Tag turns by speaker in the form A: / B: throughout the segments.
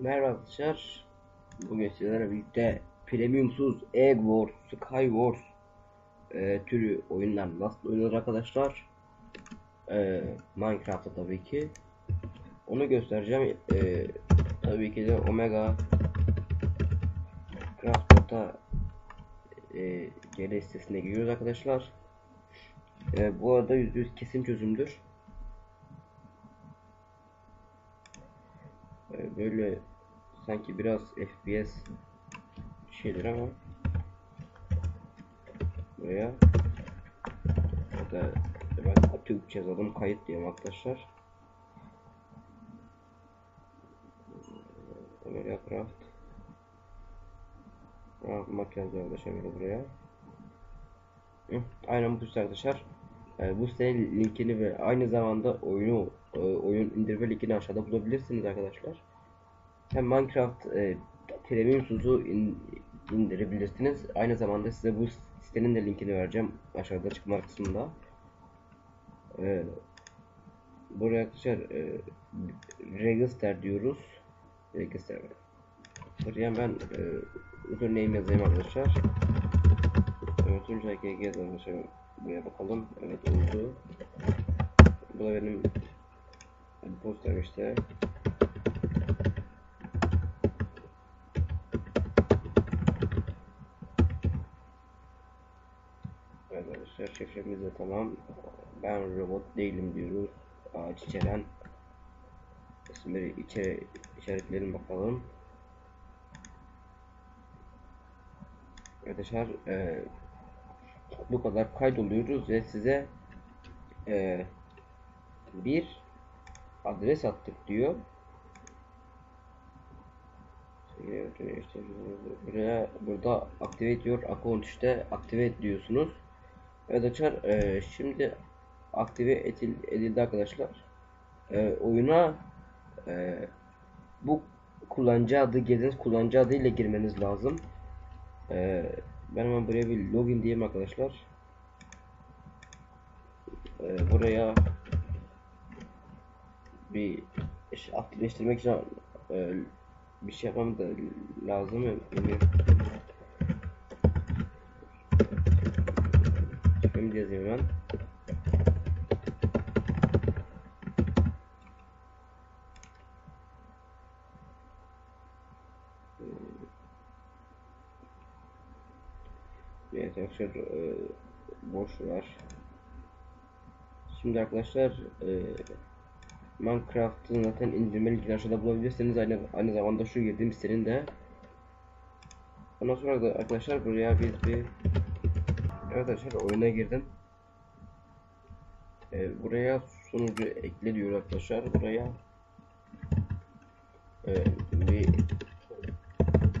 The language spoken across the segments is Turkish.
A: Merhaba arkadaşlar. Bugün sizlerle birlikte premiumsuz Egg Wars, Sky Wars e, türü oyunlar nasıl oynanır arkadaşlar. E, Minecraft'ta tabii ki. Onu göstereceğim. E, tabii ki de Omega Craftbot'a e, GL sitesine giriyoruz arkadaşlar. E, bu arada %100 kesin çözümdür. E, böyle sanki biraz FPS şeydir ama buraya da ben Türkçe yazalım kayıt diyelim arkadaşlar. Amerika Craft arkadaşlar böyle buraya. Aynen bu arkadaşlar. E, bu sitenin linkini ve aynı zamanda oyunu e, oyun indirme linkini aşağıda bulabilirsiniz arkadaşlar hem Minecraft e, Premiumsuz'u in, indirebilirsiniz. Aynı zamanda size bu sitenin de linkini vereceğim aşağıda açıklama kısmında. E, buraya arkadaşlar e, register diyoruz. Register. Buraya ben e, username yazayım arkadaşlar. Evet, Tuncay GG arkadaşlar. Buraya bakalım. Evet oldu. Bu da benim poster işte. Arkadaşlar şifremiz de tamam. Ben robot değilim diyoruz. Ağaç içeren isimleri içeri işaretleyelim bakalım. Arkadaşlar e, bu kadar kaydoluyoruz ve size e, bir adres attık diyor. Buraya burada activate your account işte activate diyorsunuz. Evet arkadaşlar e, şimdi aktive edil, edildi arkadaşlar. E, oyuna e, bu kullanıcı adı girdiğiniz kullanıcı adı ile girmeniz lazım. E, ben hemen buraya bir login diyeyim arkadaşlar. E, buraya bir iş aktifleştirmek için e, bir şey yapmam da lazım. Emir Ben. Evet arkadaşlar e, boş ver. Şimdi arkadaşlar e, Minecraft'ın zaten indirme linkini aşağıda bulabilirsiniz. Aynı aynı zamanda şu girdiğim sitenin de. Ondan sonra da arkadaşlar buraya biz bir Evet arkadaşlar oyuna girdim. Ee, buraya sunucu ekle diyor arkadaşlar. Buraya e, bir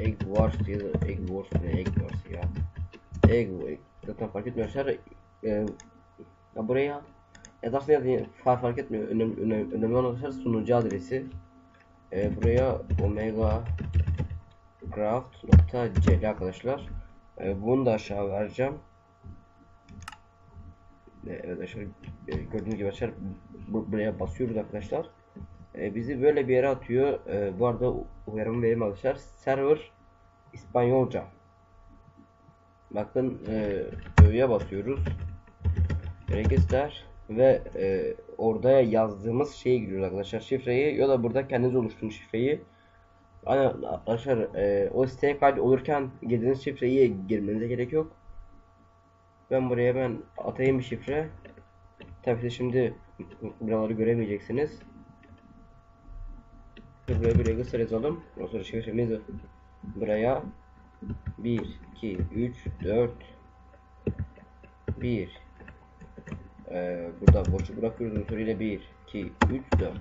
A: egg wars diye egg wars ne egg wars ya. Egg, zaten fark etmiyor arkadaşlar. E, ya buraya yazarsa yazın fark, fark etmiyor. Önemli, önemli, önemli olan arkadaşlar sunucu adresi. E, buraya omega craft.cl arkadaşlar. E, bunu da aşağı vereceğim. Evet arkadaşlar gördüğünüz gibi arkadaşlar buraya basıyoruz arkadaşlar. Ee, bizi böyle bir yere atıyor. Bu arada uyarımı vereyim arkadaşlar. Server İspanyolca. Bakın e, basıyoruz. Register ve e, orada yazdığımız şeye giriyoruz arkadaşlar şifreyi ya da burada kendiniz oluşturun şifreyi. Arkadaşlar e, o siteye kaydı olurken girdiğiniz şifreyi girmenize gerek yok. Ben buraya ben atayım bir şifre. Tabii ki şimdi buraları göremeyeceksiniz. Buraya bir register yazalım. Ondan sonra şifremizi buraya 1 2 3 4 1 ee, burada boşu bırakıyoruz usulüyle 1 2 3 4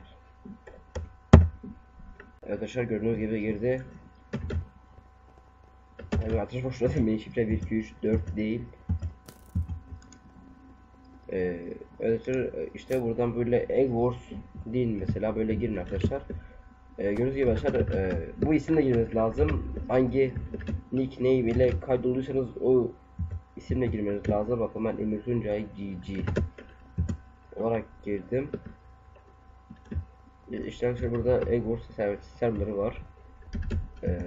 A: Evet arkadaşlar gördüğünüz gibi girdi. Evet ateş boşuna demeyin şifre 1 2 3 4 değil. Ee, evet işte buradan böyle Egg Wars değil mesela böyle girin arkadaşlar. Ee, gördüğünüz gibi arkadaşlar e, bu isimle girmeniz lazım. Hangi nickname ile kaydolduysanız o isimle girmeniz lazım. Bakın ben Emir Tuncay GG olarak girdim. İşte arkadaşlar burada Egg Wars serverları var. Ee,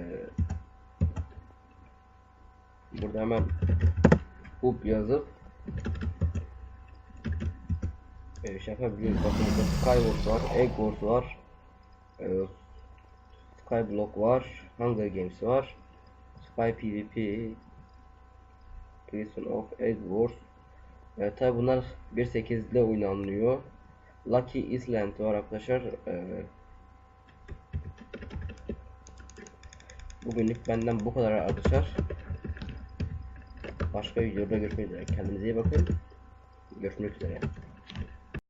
A: burada hemen hub yazıp e, şey yapabiliyoruz. Bakın burada Skywars var, Egg Wars var, e, Skyblock var, Hunger Games var, Spy PvP, Prison of Egg Wars. E, tabi bunlar 1.8 ile oynanıyor. Lucky Island var arkadaşlar. E, bugünlük benden bu kadar arkadaşlar. Başka videoda görüşmek üzere. Kendinize iyi bakın. Görüşmek üzere.